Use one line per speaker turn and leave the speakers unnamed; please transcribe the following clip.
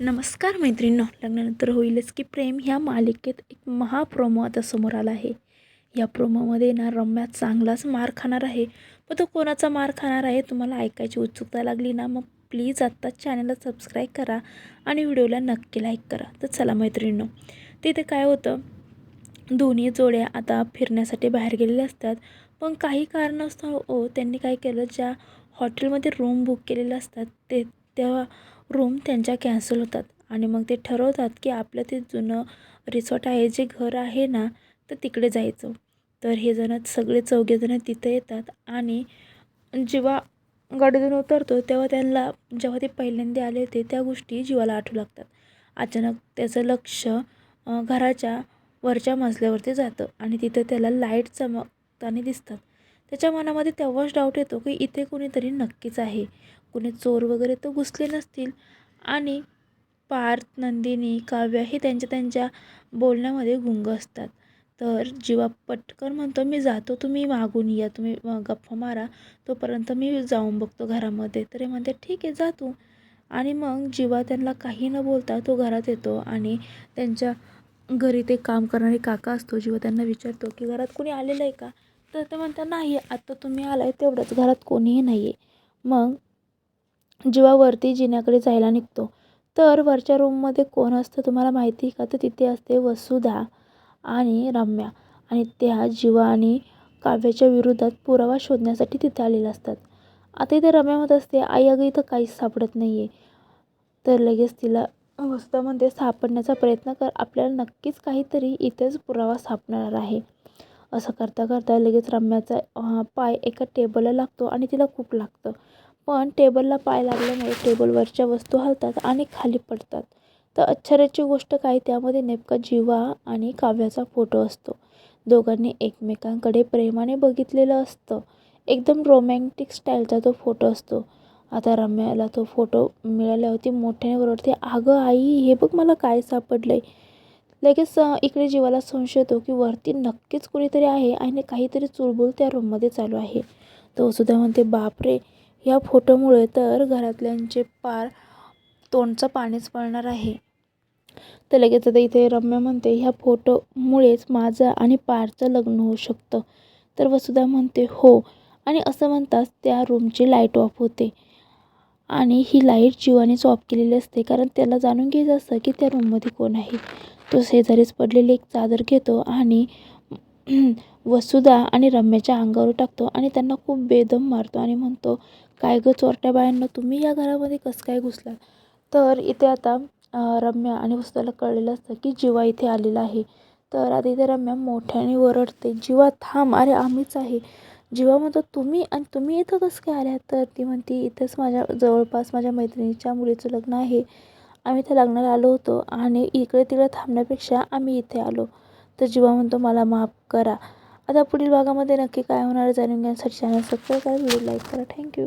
नमस्कार मैत्रिणींनो लग्नानंतर होईलच की प्रेम ह्या मालिकेत एक महाप्रोमो आता समोर आला आहे. या प्रोमोमध्ये ना रम्या चांगलाच मार खाणार आहे. पण तो कोणाचा मार खाणार आहे तुम्हाला ऐकायची उत्सुकता लागली ना मग प्लीज आत्ताच चॅनलला सबस्क्राईब करा आणि व्हिडिओला नक्की लाईक करा. तर चला मैत्रिणींनो तिथे काय होतं दोन्ही जोड्या आता फिरण्यासाठी बाहेर गेलेल्या असतात. पण काही कारणास्तव ओ त्यांनी काय केलं ज्या हॉटेलमध्ये रूम बुक केलेल्या असतात ते त्या रूम त्यांच्या कॅन्सल होतात. आणि मग ते ठरवतात की आपलं ते जुनं रिसॉर्ट आहे जे घर आहे ना तर तिकडे जायचं. तर हे जण सगळे चौघेजणं तिथे येतात आणि जेव्हा गाडीतून उतरतो तेव्हा त्यांना जेव्हा ते पहिल्यांदा आले होते त्या गोष्टी जीवाला आठवू लागतात. अचानक त्याचं लक्ष घराच्या वरच्या मजल्यावरती जातं आणि तिथं त्याला लाइट चमकताना दिसतात. त्याच्या मनामध्ये तेव्हाच डाऊट येतो की इथे कोणीतरी नक्कीच आहे. कुणी चोर वगैरे तर घुसले नसतील. आणि पार्थ नंदिनी काव्य हे त्यांच्या त्यांच्या बोलण्यामध्ये गुंग असतात. तर जीवा पटकन म्हणतो मी जातो तुम्ही मागून या तुम्ही गप्पा मारा तोपर्यंत मी जाऊन बघतो घरामध्ये. तर हे म्हणते ठीक आहे जा तू. आणि मग जीवा त्यांना काही न बोलता तो घरात येतो आणि त्यांच्या घरी ते काम करणारे काका असतो. जेव्हा त्यांना विचारतो की घरात कोणी आलेलं आहे का? तर ते म्हणतात नाही आत्ता तुम्ही आलाय तेवढंच घरात कोणीही नाही आहे मग जेव्हा वरती जिन्याकडे जायला निघतो. तर वरच्या रूममध्ये कोण असतं तुम्हाला माहिती का? तर तिथे असते वसुधा आणि रम्या. आणि त्या जीवा आणि काव्याच्या विरोधात पुरावा शोधण्यासाठी तिथे आलेल्या असतात. आता इथे रम्या म्हणत असते आई अगं इथं काहीच सापडत नाही आहे तर लगेच तिला वसुधा म्हणते सापडण्याचा प्रयत्न कर. आपल्याला नक्कीच काहीतरी इथेच पुरावा सापडणार आहे. असं करता करता लगेच रम्याचा पाय एका टेबलला लागतो आणि तिला खूप लागतं. पण टेबलला पाय लागल्यामुळे टेबलवरच्या वस्तू हलतात आणि खाली पडतात. तर आश्चर्याची गोष्ट काय? त्यामध्ये नेमका जीवा आणि काव्याचा फोटो असतो. दोघांनी एकमेकांकडे प्रेमाने बघितलेलं असतं. एकदम रोमॅन्टिक स्टाईलचा तो फोटो असतो. आता रम्याला तो फोटो मिळाल्यावरती मोठ्याने ओरडते अगं आई हे बघ मला काय सापडलं आहे लगेच इकडे जीवाला संशय येतो की वरती नक्कीच कुणीतरी आहे आणि काहीतरी चुळबुळ त्या रूममध्ये चालू आहे. तो सुद्धा म्हणते बापरे ह्या फोटोमुळे तर घरातल्यांचे पार तोंडचं पाणीच पळणार आहे. तर लगेच आता इथे रम्या म्हणते ह्या फोटोमुळेच माझं आणि पारचं लग्न होऊ शकतं. तर वसुधा म्हणते हो. आणि असं म्हणताच त्या रूमची लाइट ऑफ होते. आणि ही लाइट जीवानेच ऑफ केलेली असते कारण त्याला जाणून घ्यायचं असतं की त्या रूममध्ये कोण आहे. तो शेजारीच पडलेली एक चादर घेतो आणि वसुधा आणि रम्याच्या अंगावर टाकतो आणि त्यांना खूप बेदम मारतो आणि म्हणतो काय गं चोरट्या बायांना तुम्ही या घरामध्ये कसं काय घुसला तर इथे आता रम्या आणि वसुधाला कळलेलं असतं की जिवा इथे आलेला आहे. तर आता इथे रम्या मोठ्याने ओरडते जिवा थांब अरे आम्हीच आहे. जिवा म्हणतो तुम्ही आणि तुम्ही इथं कसं काय आल्या? तर ती म्हणते इथंच माझ्या जवळपास माझ्या मैत्रिणीच्या मुलीचं लग्न आहे. आम्ही त्या लग्नाला आलो होतो आणि इकडे तिकडे थांबण्यापेक्षा आम्ही इथे आलो. तर जीवा म्हणतो मला माफ करा. आता पुढील भागामध्ये नक्की काय होणार जाणून घेण्यासाठी चॅनल सबस्क्राईब करा व्हिडिओ लाईक करा. Thank you